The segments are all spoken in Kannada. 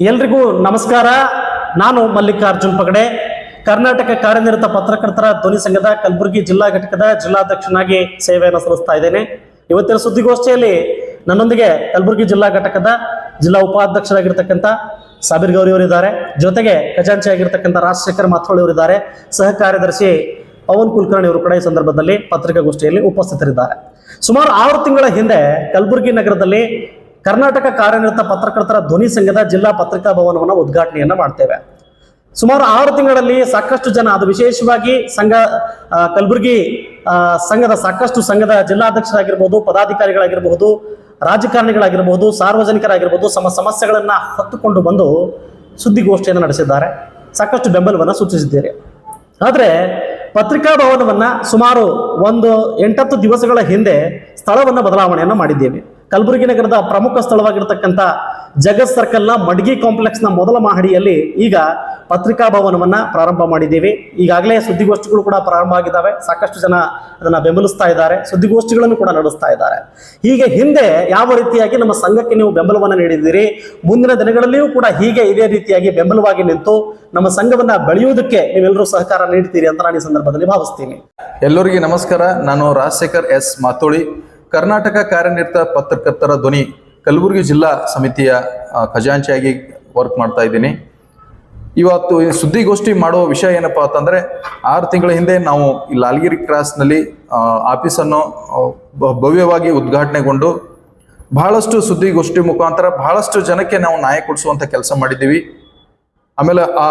ಎಲ್ರಿಗೂ ನಮಸ್ಕಾರ. ನಾನು ಮಲ್ಲಿಕಾರ್ಜುನ್ ಪಗಡೆ. ಕರ್ನಾಟಕ ಕಾರ್ಯನಿರತ ಪತ್ರಕರ್ತರ ಧ್ವನಿ ಸಂಘದ ಕಲಬುರಗಿ ಜಿಲ್ಲಾ ಘಟಕದ ಜಿಲ್ಲಾಧ್ಯಕ್ಷನಾಗಿ ಸೇವೆಯನ್ನು ಸಲ್ಲಿಸ್ತಾ ಇದ್ದೇನೆ. ಇವತ್ತಿನ ಸುದ್ದಿಗೋಷ್ಠಿಯಲ್ಲಿ ನನ್ನೊಂದಿಗೆ ಕಲಬುರಗಿ ಜಿಲ್ಲಾ ಘಟಕದ ಜಿಲ್ಲಾ ಉಪಾಧ್ಯಕ್ಷರಾಗಿರ್ತಕ್ಕಂಥ ಸಾಬೀರ್ ಗೌರಿ ಅವರಿದ್ದಾರೆ. ಜೊತೆಗೆ ಖಜಾಂಚಿ ಆಗಿರ್ತಕ್ಕಂಥ ರಾಜಶೇಖರ್ ಮಾಥೋಳಿ ಅವರಿದ್ದಾರೆ. ಸಹ ಕಾರ್ಯದರ್ಶಿ ಪವನ್ ಕುಲಕರ್ಣಿ ಅವರು ಕೂಡ ಈ ಸಂದರ್ಭದಲ್ಲಿ ಪತ್ರಿಕಾಗೋಷ್ಠಿಯಲ್ಲಿ ಉಪಸ್ಥಿತರಿದ್ದಾರೆ. ಸುಮಾರು ಆರು ತಿಂಗಳ ಹಿಂದೆ ಕಲಬುರಗಿ ನಗರದಲ್ಲಿ ಕರ್ನಾಟಕ ಕಾರ್ಯನಿರತ ಪತ್ರಕರ್ತರ ಧ್ವನಿ ಸಂಘದ ಜಿಲ್ಲಾ ಪತ್ರಿಕಾ ಭವನವನ್ನು ಉದ್ಘಾಟನೆಯನ್ನ ಮಾಡ್ತೇವೆ. ಸುಮಾರು ಆರು ತಿಂಗಳಲ್ಲಿ ಸಾಕಷ್ಟು ಜನ, ಅದು ವಿಶೇಷವಾಗಿ ಸಂಘ ಕಲಬುರಗಿ ಸಂಘದ ಸಾಕಷ್ಟು ಸಂಘದ ಜಿಲ್ಲಾಧ್ಯಕ್ಷರಾಗಿರ್ಬೋದು, ಪದಾಧಿಕಾರಿಗಳಾಗಿರಬಹುದು, ರಾಜಕಾರಣಿಗಳಾಗಿರ್ಬೋದು, ಸಾರ್ವಜನಿಕರಾಗಿರ್ಬೋದು ತಮ್ಮ ಸಮಸ್ಯೆಗಳನ್ನು ಹೊತ್ತುಕೊಂಡು ಬಂದು ಸುದ್ದಿಗೋಷ್ಠಿಯನ್ನು ನಡೆಸಿದ್ದಾರೆ. ಸಾಕಷ್ಟು ಬೆಂಬಲವನ್ನು ಸೂಚಿಸಿದ್ದೀರಿ. ಆದರೆ ಪತ್ರಿಕಾ ಭವನವನ್ನು ಸುಮಾರು ಒಂದು ಎಂಟತ್ತು ದಿವಸಗಳ ಹಿಂದೆ ಸ್ಥಳವನ್ನು ಬದಲಾವಣೆಯನ್ನು ಮಾಡಿದ್ದೇವೆ. ಕಲಬುರಗಿ ನಗರದ ಪ್ರಮುಖ ಸ್ಥಳವಾಗಿರ್ತಕ್ಕಂಥ ಜಗತ್ ಸರ್ಕಲ್ನ ಮಡ್ಗಿ ಕಾಂಪ್ಲೆಕ್ಸ್ನ ಮೊದಲ ಮಹಡಿಯಲ್ಲಿ ಈಗ ಪತ್ರಿಕಾ ಭವನವನ್ನು ಪ್ರಾರಂಭ ಮಾಡಿದ್ದೀವಿ. ಈಗಾಗಲೇ ಸುದ್ದಿಗೋಷ್ಠಿಗಳು ಕೂಡ ಪ್ರಾರಂಭ ಆಗಿದ್ದಾವೆ. ಸಾಕಷ್ಟು ಜನ ಅದನ್ನು ಬೆಂಬಲಿಸ್ತಾ ಇದ್ದಾರೆ. ಸುದ್ದಿಗೋಷ್ಠಿಗಳನ್ನು ಕೂಡ ನಡೆಸ್ತಾ ಇದ್ದಾರೆ. ಹೀಗೆ ಹಿಂದೆ ಯಾವ ರೀತಿಯಾಗಿ ನಮ್ಮ ಸಂಘಕ್ಕೆ ನೀವು ಬೆಂಬಲವನ್ನು ನೀಡಿದ್ದೀರಿ? ಮುಂದಿನ ದಿನಗಳಲ್ಲಿಯೂ ಕೂಡ ಹೀಗೆ ಇದೇ ರೀತಿಯಾಗಿ ಬೆಂಬಲವಾಗಿ ನಿಂತು ನಮ್ಮ ಸಂಘವನ್ನು ಬೆಳೆಯುವುದಕ್ಕೆ ನೀವೆಲ್ಲರೂ ಸಹಕಾರ ನೀಡ್ತೀರಿ ಅಂತ ನಾನು ಈ ಸಂದರ್ಭದಲ್ಲಿ ಭಾವಿಸ್ತೀನಿ. ಎಲ್ಲರಿಗೆ ನಮಸ್ಕಾರ. ನಾನು ರಾಜಶೇಖರ್ ಎಸ್ ಮಾತೋಳಿ. ಕರ್ನಾಟಕ ಕಾರ್ಯನಿರತ ಪತ್ರಕರ್ತರ ಧ್ವನಿ ಕಲಬುರಗಿ ಜಿಲ್ಲಾ ಸಮಿತಿಯ ಖಜಾಂಚಿಯಾಗಿ ವರ್ಕ್ ಮಾಡ್ತಾ ಇದ್ದೀನಿ. ಇವತ್ತು ಸುದ್ದಿಗೋಷ್ಠಿ ಮಾಡುವ ವಿಷಯ ಏನಪ್ಪಾ ಅಂತಂದ್ರೆ, ಆರು ತಿಂಗಳ ಹಿಂದೆ ನಾವು ಈ ಲಾಲ್ಗಿರಿ ಕ್ರಾಸ್ನಲ್ಲಿ ನಲ್ಲಿ ಆಫೀಸನ್ನು ಭವ್ಯವಾಗಿ ಉದ್ಘಾಟನೆಗೊಂಡು ಬಹಳಷ್ಟು ಸುದ್ದಿಗೋಷ್ಠಿ ಮುಖಾಂತರ ಬಹಳಷ್ಟು ಜನಕ್ಕೆ ನಾವು ನ್ಯಾಯ ಕೊಡಿಸುವಂತ ಕೆಲಸ ಮಾಡಿದ್ದೀವಿ. ಆಮೇಲೆ ಆ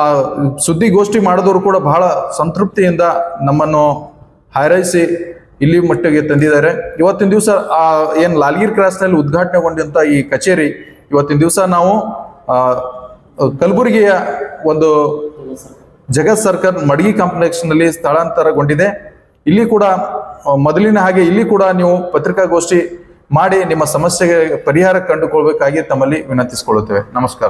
ಸುದ್ದಿಗೋಷ್ಠಿ ಮಾಡಿದವರು ಕೂಡ ಬಹಳ ಸಂತೃಪ್ತಿಯಿಂದ ನಮ್ಮನ್ನು ಹಾರೈಸಿ ಇಲ್ಲಿ ಮಟ್ಟಿಗೆ ತಂದಿದ್ದಾರೆ. ಇವತ್ತಿನ ದಿವಸ, ಆ, ಏನ್ ಲಾಲ್ಗಿರ್ ಕ್ರಾಸ್ನಲ್ಲಿ ಉದ್ಘಾಟನೆಗೊಂಡಂತ ಈ ಕಚೇರಿ, ಇವತ್ತಿನ ದಿವಸ ನಾವು ಕಲಬುರಗಿಯ ಒಂದು ಜಗತ್ ಸರ್ಕಲ್ ಮಡಗಿ ಕಾಂಪ್ಲೆಕ್ಸ್ನಲ್ಲಿ ಸ್ಥಳಾಂತರಗೊಂಡಿದೆ. ಇಲ್ಲಿ ಕೂಡ, ಮೊದಲಿನ ಹಾಗೆ ಇಲ್ಲಿ ಕೂಡ ನೀವು ಪತ್ರಿಕಾಗೋಷ್ಠಿ ಮಾಡಿ ನಿಮ್ಮ ಸಮಸ್ಯೆಗೆ ಪರಿಹಾರ ಕಂಡುಕೊಳ್ಬೇಕಾಗಿ ತಮ್ಮಲ್ಲಿ ವಿನಂತಿಸಿಕೊಳ್ಳುತ್ತೇವೆ. ನಮಸ್ಕಾರ.